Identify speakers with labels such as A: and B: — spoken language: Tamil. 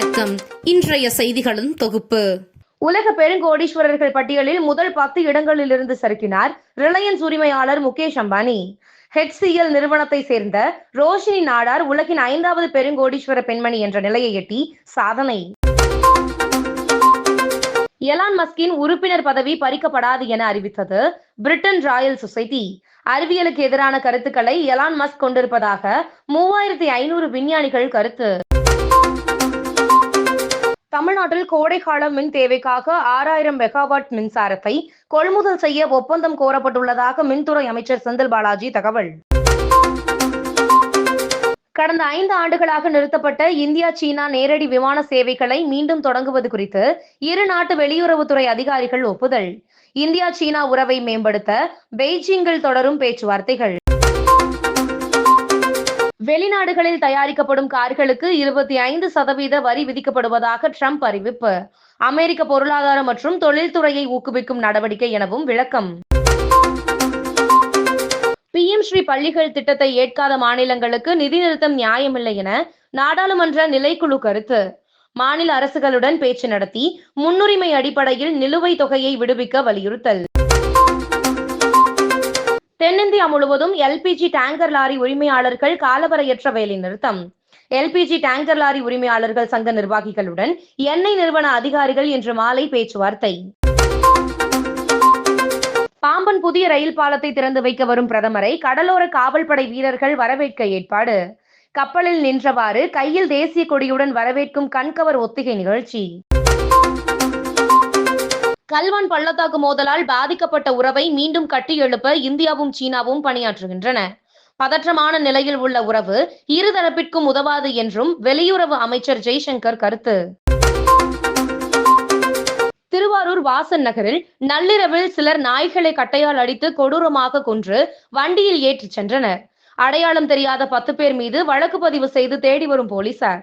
A: வணக்கம். இன்றைய செய்திகளின் தொகுப்பு.
B: உலக பெருங்கோடீஸ்வரர்கள் பட்டியலில் முதல் பத்து இடங்களிலிருந்து சறுக்கினார் ரிலையன்ஸ் உரிமையாளர் முகேஷ் அம்பானி. ஹெச்சிஎல் நிறுவனத்தை சேர்ந்த ரோஷினி நாடார் உலகின் ஐந்தாவது பெருங்கோடீஸ்வர பெண்மணி என்ற நிலையை எட்டி சாதனை. எலான் மஸ்கின் உறுப்பினர் பதவி பறிக்கப்படாது என அறிவித்தது பிரிட்டன் ராயல் சொசைட்டி. அறிவியலுக்கு எதிரான கருத்துக்களை எலான் மஸ்க் கொண்டிருப்பதாக மூவாயிரத்தி ஐநூறு விஞ்ஞானிகள் கருத்து. தமிழ்நாட்டில் கோடைக்கால மின் தேவைக்காக ஆறாயிரம் மெகாவாட் மின்சாரத்தை கொள்முதல் செய்ய ஒப்பந்தம் கோரப்பட்டுள்ளதாக மின்துறை அமைச்சர் செந்தில் பாலாஜி தகவல். கடந்த ஐந்து ஆண்டுகளாக நிறுத்தப்பட்ட இந்தியா சீனா நேரடி விமான சேவைகளை மீண்டும் தொடங்குவது குறித்து இரு நாட்டு வெளியுறவுத்துறை அதிகாரிகள் ஒப்புதல். இந்தியா சீனா உறவை மேம்படுத்த பெய்ஜிங்கில் தொடரும் பேச்சுவார்த்தைகள். வெளிநாடுகளில் தயாரிக்கப்படும் கார்களுக்கு இருபத்தி ஐந்து சதவீத வரி விதிக்கப்படுவதாக ட்ரம்ப் அறிவிப்பு. அமெரிக்க பொருளாதார மற்றும் தொழில்துறையை ஊக்குவிக்கும் நடவடிக்கை எனவும் விளக்கம். பிஎம் ஸ்ரீ பள்ளிகள் திட்டத்தை ஏற்காத மாநிலங்களுக்கு நிதி நிறுத்தம் நியாயமில்லை என நாடாளுமன்ற நிலைக்குழு கருத்து. மாநில அரசுகளுடன் பேச்சு நடத்தி முன்னுரிமை அடிப்படையில் நிலுவைத் தொகையை விடுவிக்க வலியுறுத்தல். தென்னிந்தியா முழுவதும் எல்பிஜி டேங்கர் லாரி உரிமையாளர்கள் காலவரையற்ற வேலை நிறுத்தம். எல்பிஜி டேங்கர் லாரி உரிமையாளர்கள் சங்க நிர்வாகிகளுடன் எண்ணெய் நிறுவன அதிகாரிகள் இன்று மாலை பேச்சுவார்த்தை. பாம்பன் புதிய ரயில் பாலத்தை திறந்து வைக்க வரும் பிரதமரை கடலோர காவல்படை வீரர்கள் வரவேற்க ஏற்பாடு. கப்பலில் நின்றவாறு கையில் தேசிய கொடியுடன் வரவேற்கும் கண்கவர் ஒத்திகை நிகழ்ச்சி. கல்வான் பள்ளத்தாக்கு மோதலால் பாதிக்கப்பட்ட உறவை மீண்டும் கட்டியெழுப்ப இந்தியாவும் சீனாவும் பணியாற்றுகின்றன. பதற்றமான நிலையில் உள்ள உறவு இருதரப்பிற்கும் உதவாது என்றும் வெளியுறவு அமைச்சர் ஜெய்சங்கர் கருத்து. திருவாரூர் வாசன் நகரில் நள்ளிரவில் சிலர் நாய்களை கட்டையால் அடித்து கொடூரமாக கொன்று வண்டியில் ஏற்றிச் சென்றனர். அடையாளம் தெரியாத பத்து பேர் மீது வழக்கு பதிவு செய்து தேடி வரும் போலீசார்.